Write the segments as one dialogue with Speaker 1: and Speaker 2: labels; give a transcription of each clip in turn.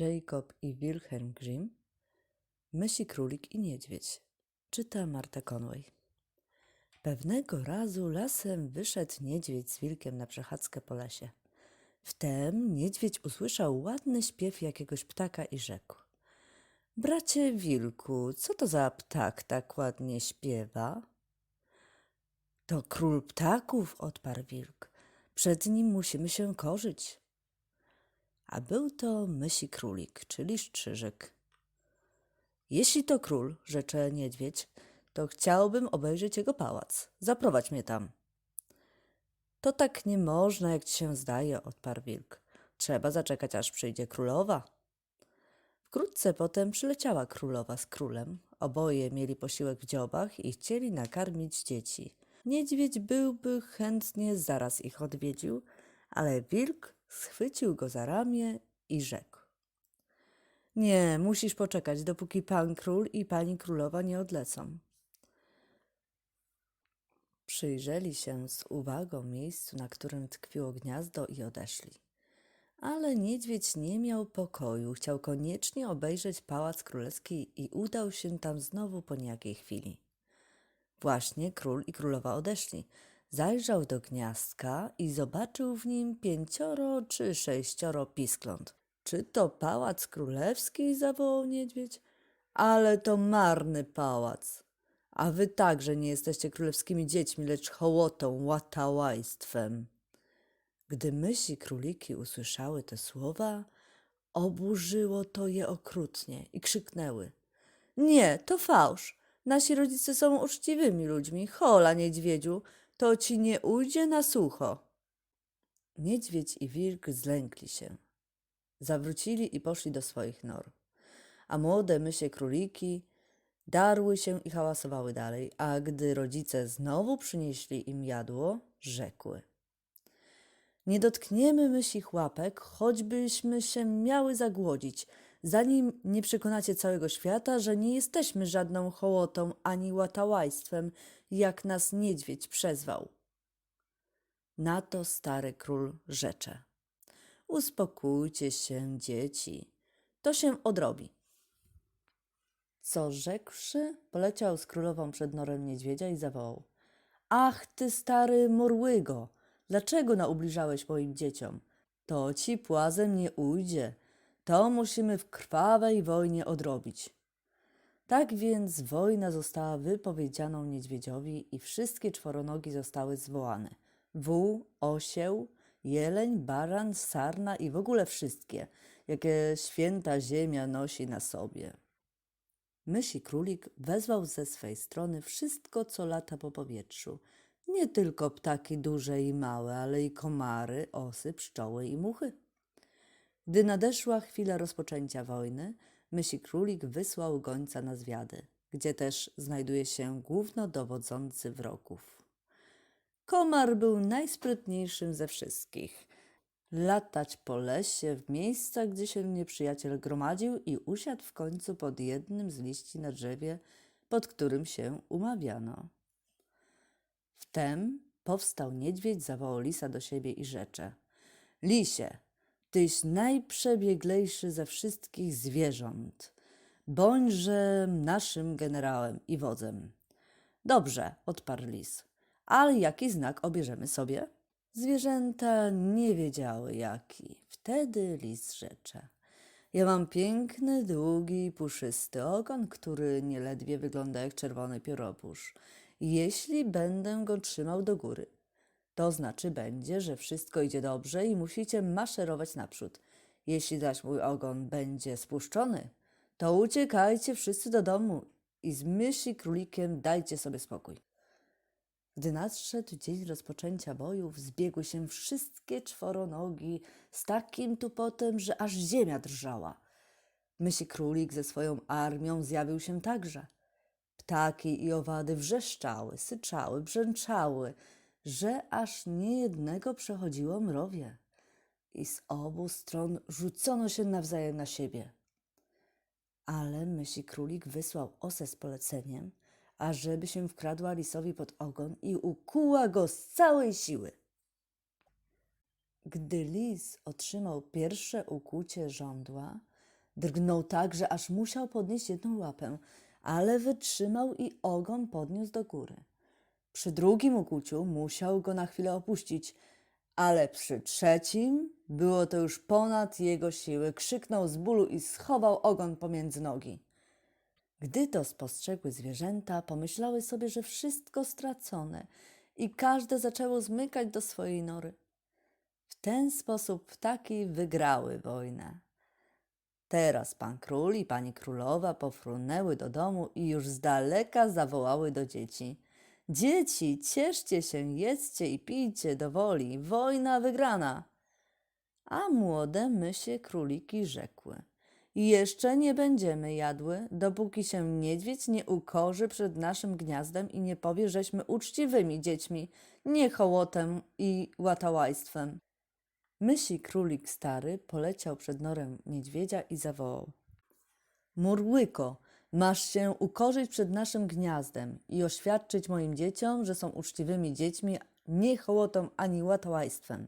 Speaker 1: Jacob i Wilhelm Grimm, Mysi królik i niedźwiedź. Czyta Marta Conway. Pewnego razu lasem wyszedł niedźwiedź z wilkiem na przechadzkę po lesie. Wtem niedźwiedź usłyszał ładny śpiew jakiegoś ptaka i rzekł. Bracie wilku, co to za ptak tak ładnie śpiewa? To król ptaków, odparł wilk. Przed nim musimy się korzyć. A był to mysi królik, czyli szczyżek. Jeśli to król, rzecze niedźwiedź, to chciałbym obejrzeć jego pałac. Zaprowadź mnie tam. To tak nie można, jak ci się zdaje, odparł wilk. Trzeba zaczekać, aż przyjdzie królowa. Wkrótce potem przyleciała królowa z królem. Oboje mieli posiłek w dziobach i chcieli nakarmić dzieci. Niedźwiedź byłby chętnie zaraz ich odwiedził, ale wilk schwycił go za ramię i rzekł. Nie, musisz poczekać, dopóki pan król i pani królowa nie odlecą. Przyjrzeli się z uwagą miejscu, na którym tkwiło gniazdo i odeszli. Ale niedźwiedź nie miał pokoju, chciał koniecznie obejrzeć pałac królewski i udał się tam znowu po niejakiej chwili. Właśnie król i królowa odeszli. Zajrzał do gniazdka i zobaczył w nim pięcioro czy sześcioro piskląt. Czy to pałac królewski? zawołał niedźwiedź. Ale to marny pałac. A wy także nie jesteście królewskimi dziećmi, lecz hołotą, łatałajstwem. Gdy mysi króliki usłyszały te słowa, oburzyło to je okrutnie i krzyknęły. Nie, to fałsz. Nasi rodzice są uczciwymi ludźmi. Hola, niedźwiedziu, to ci nie ujdzie na sucho. Niedźwiedź i wilk zlękli się. Zawrócili i poszli do swoich nor. A młode mysie króliki darły się i hałasowały dalej, a gdy rodzice znowu przynieśli im jadło, rzekły. Nie dotkniemy mysich łapek, choćbyśmy się miały zagłodzić, zanim nie przekonacie całego świata, że nie jesteśmy żadną hołotą ani łatałajstwem, jak nas niedźwiedź przezwał. Na to stary król rzecze. Uspokójcie się, dzieci. To się odrobi. Co rzekłszy, poleciał z królową przed norem niedźwiedzia i zawołał. Ach, ty stary morłygo, dlaczego naubliżałeś moim dzieciom? To ci płazem nie ujdzie. To musimy w krwawej wojnie odrobić. Tak więc wojna została wypowiedzianą niedźwiedziowi i wszystkie czworonogi zostały zwołane. Wół, osieł, jeleń, baran, sarna i w ogóle wszystkie, jakie święta ziemia nosi na sobie. Mysi królik wezwał ze swej strony wszystko, co lata po powietrzu. Nie tylko ptaki duże i małe, ale i komary, osy, pszczoły i muchy. Gdy nadeszła chwila rozpoczęcia wojny, mysi królik wysłał gońca na zwiady, gdzie też znajduje się głównodowodzący wrogów. Komar był najsprytniejszym ze wszystkich. Latać po lesie w miejscach, gdzie się nieprzyjaciel gromadził i usiadł w końcu pod jednym z liści na drzewie, pod którym się umawiano. Wtem powstał niedźwiedź, zawołał lisa do siebie i rzecze. Lisie, tyś najprzebieglejszy ze wszystkich zwierząt. Bądźże naszym generałem i wodzem. Dobrze, odparł lis. Ale jaki znak obierzemy sobie? Zwierzęta nie wiedziały jaki. Wtedy lis rzecze. Ja mam piękny, długi, puszysty ogon, który nieledwie wygląda jak czerwony pióropusz. Jeśli będę go trzymał do góry, to znaczy będzie, że wszystko idzie dobrze i musicie maszerować naprzód. Jeśli zaś mój ogon będzie spuszczony, to uciekajcie wszyscy do domu i z mysi królikiem dajcie sobie spokój. Gdy nadszedł dzień rozpoczęcia bojów, zbiegły się wszystkie czworonogi z takim tupotem, że aż ziemia drżała. Mysi królik ze swoją armią zjawił się także. Ptaki i owady wrzeszczały, syczały, brzęczały, że aż niejednego przechodziło mrowie. I z obu stron rzucono się nawzajem na siebie. Ale mysi królik wysłał osę z poleceniem, ażeby się wkradła lisowi pod ogon i ukuła go z całej siły. Gdy lis otrzymał pierwsze ukucie żądła, Drgnął tak, że aż musiał podnieść jedną łapę, ale wytrzymał i ogon podniósł do góry. Przy drugim ukuciu musiał go na chwilę opuścić, ale przy trzecim było to już ponad jego siły. Krzyknął z bólu i schował ogon pomiędzy nogi. Gdy to spostrzegły zwierzęta, pomyślały sobie, że wszystko stracone i każde zaczęło zmykać do swojej nory. W ten sposób ptaki wygrały wojnę. Teraz pan król i pani królowa pofrunęły do domu i już z daleka zawołały do dzieci. Dzieci, cieszcie się, jedzcie i pijcie do woli, wojna wygrana. A młode mysie króliki rzekły. Jeszcze nie będziemy jadły, dopóki się niedźwiedź nie ukorzy przed naszym gniazdem i nie powie, żeśmy uczciwymi dziećmi, nie hołotem i łatałajstwem. Mysi królik stary poleciał przed norem niedźwiedzia i zawołał. Murłyko, masz się ukorzyć przed naszym gniazdem i oświadczyć moim dzieciom, że są uczciwymi dziećmi, nie hołotą ani łatałajstwem.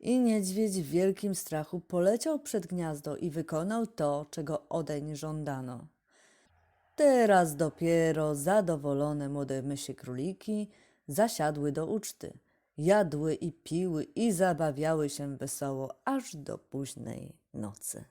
Speaker 1: I niedźwiedź w wielkim strachu poleciał przed gniazdo i wykonał to, czego odeń żądano. Teraz dopiero zadowolone młode mysie króliki zasiadły do uczty. Jadły i piły i zabawiały się wesoło aż do późnej nocy.